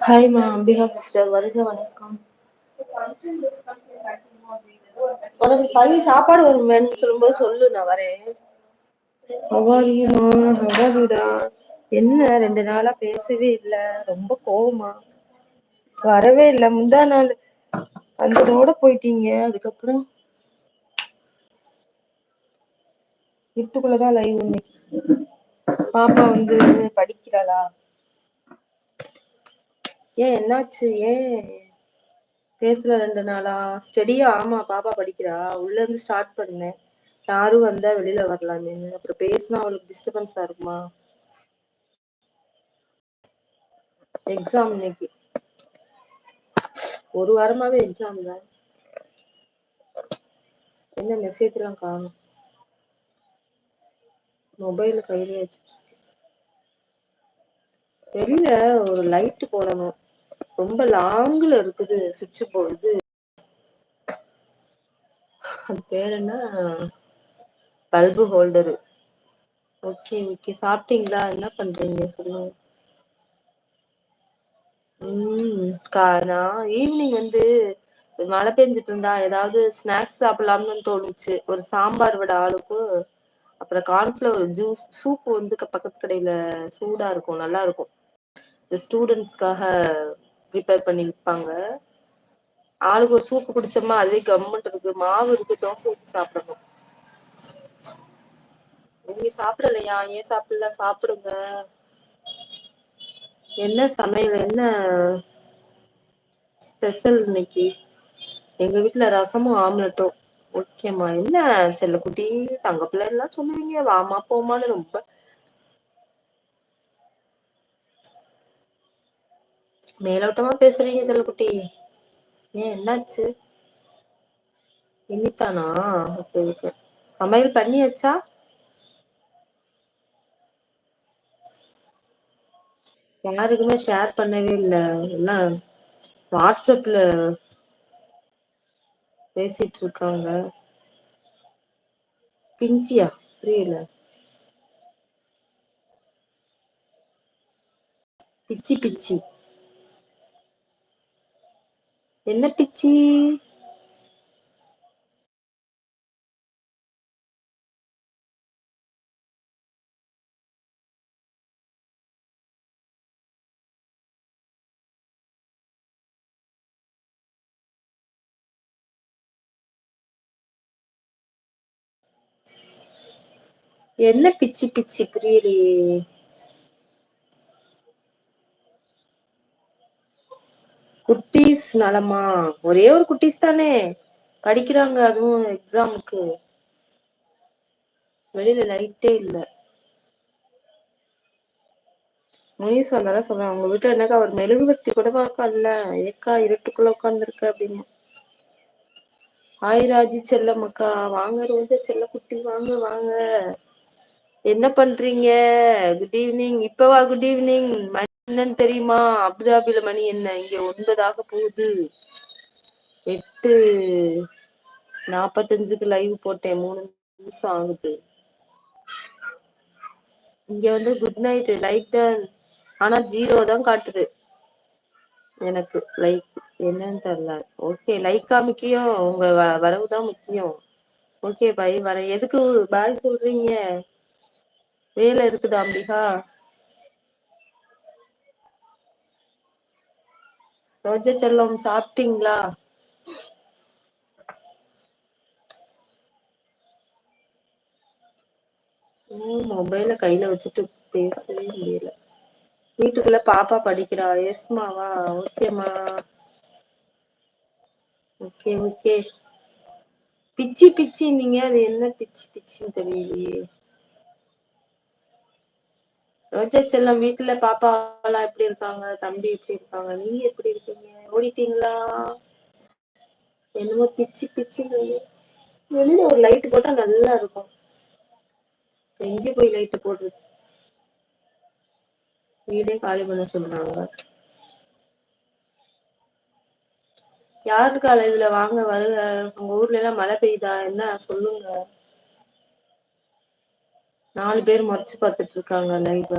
ஹாய்மா Ambika sister வருக வணக்கம் உனக்கு பவி சாப்பாடு வருமேன்னு சொல்லும்போது சொல்லு நான் வரேன். ஹவாரியுமா ஹவாரிடா என்ன? ரெண்டு நாளா பேசவே இல்ல. ரொம்ப கோவமா. வரவே இல்ல. முந்தா நாள் வந்ததோட போயிட்டீங்க. அதுக்கப்புறம் வீட்டுக்குள்ளதான் லைவ் இன்னைக்கு. பாப்பா வந்து படிக்கிறாளா? ஏன் என்னாச்சு? ஏன்? பேசல ரெண்டு நாளா? ஸ்டடியா ஆமா பாப்பா படிக்கிறா. உள்ள இருந்து ஸ்டார்ட் பண்ணேன். யாரும் வந்தா வெளியில வரலாமே. அப்புறம் பேசினா அவளுக்கு டிஸ்டர்பன்ஸா இருக்குமா? எக்ஸாம் இன்னைக்கு. ஒரு வாரமாவே எக்ஸாம் தான். என்ன மெசேஜ் எல்லாம் காணும்? மொபைல் கையில வச்சு வெளியில ஒரு லைட் போடணும். ரொம்ப லாங்ல இருக்குது சுவிட்ச் போர்டு அது பேர் என்ன? Bulb holder. Okay okay. சாப்பிட்டீங்களா? என்ன பண்றீங்க? சொல்லுங்க. உம் நான் ஈவினிங் வந்து மழை பெஞ்சிட்டு இருந்தா ஏதாவது ஸ்நாக்ஸ் சாப்பிடலாம்னு தோணுச்சு. ஒரு சாம்பார் விட ஆளுக்கு. அப்புறம் கார்ன்ஃபிளவர் ஜூஸ் சூப் வந்து பக்கத்து கடையில சூடா இருக்கும் நல்லா இருக்கும். இந்த ஸ்டூடெண்ட்ஸ்க்காக ப்ரிப்பேர் பண்ணி விற்பாங்க ஆளுக்கு ஒரு சூப்பு குடிச்சோமா அதுவே கம்முனு இருக்கு மாவு இருக்கு தோசை சாப்பிடணும். நீங்க சாப்பிடலையா? ஏன் சாப்பிடல? சாப்பிடுங்க. என்ன சமையல்? என்ன ஸ்பெஷல் இன்னைக்கு? எங்க வீட்டுல ரசமும் ஆம்லெட்டும். ஓகேம்மா. என்ன செல்ல குட்டி தங்க பிள்ளை எல்லாம் சொல்லுவீங்க. வாமா போமான்னு ரொம்ப மேலோட்டமா பேசுறீங்க செல்லக்குட்டி. ஏன் என்னாச்சு? இனித்தானா? சமையல் பண்ணியாச்சா? யாருக்குமே ஷேர் பண்ணவே இல்ல. எல்லாம் வாட்ஸ்அப்ல பேசிட்டு இருக்காங்க பிஞ்சியா? புரியல. பிச்சி பிச்சி. என்ன பிச்சி? என்ன பிச்சி பிச்சி புரியலையே குட்டீஸ் நலமா? ஒரே ஒரு குட்டீஸ் தானே. படிக்கிறாங்க அதுவும் எக்ஸாமுக்கு வெளியில லைட்டே இல்ல. முனிஸ் வந்தாதான் சொல்றேன் உங்க வீட்டுல என்னக்கா ஒரு மெழுகுவர்த்தி கூட பார்க்கல. ஏக்கா இருட்டுக்குள்ள உட்காந்துருக்க அப்படின்னு. ஹாய் ராஜி செல்லம்மக்கா. வாங்க ரோஜா செல்ல குட்டி வாங்க வாங்க. என்ன பண்றீங்க? குட் ஈவினிங் இப்பவா குட் ஈவினிங் என்னன்னு தெரியுமா? அபுதாபில மணி என்ன? இங்க ஒன்பதாக போகுது. எட்டு நாப்பத்தஞ்சுக்கு லைவ் போட்டேன். மூணு நிமிஷம் ஆகுது. இங்க வந்து குட் நைட் லைட் ஆனா ஜீரோ தான் காட்டுது. எனக்கு லைக் என்னன்னு தெரியல. ஓகே லைக்கா முக்கியம். உங்க வரவுதான் முக்கியம். ஓகே பாய் வர எதுக்கு பாய் சொல்றீங்க? வேலை இருக்குதா அம்பிகா? ரோஜா செல்லம் சாப்பிட்டீங்களா? உம் மொபைல கையில வச்சுட்டு பேசவே முடியல. வீட்டுக்குள்ள பாப்பா படிக்கிறா. எஸ்மாவா ஓகேமா ஓகே ஓகே. பிச்சி பிச்சி. நீங்க அது என்ன பிச்சி பிச்சின்னு தெரியலையே. ரோஜா செல்லம் வீட்டுல பாப்பா எல்லாம் எப்படி இருக்காங்க? தம்பி எப்படி இருக்காங்க? நீங்க எப்படி இருக்கீங்க? ஓடிட்டீங்களா? என்னமோ பிச்சு பிச்சு வெளியில ஒரு லைட் போட்டா நல்லா இருக்கும். எங்க போய் லைட் போடுறது. வீடே காலி பண்ண சொல்றாங்க. யாருக்கு அளவுல வாங்க வருக. உங்க ஊர்ல எல்லாம் மழை பெய்யுதா? என்ன? சொல்லுங்க. நாலு பேர் மறைச்சு பார்த்துட்டு இருக்காங்க லைவ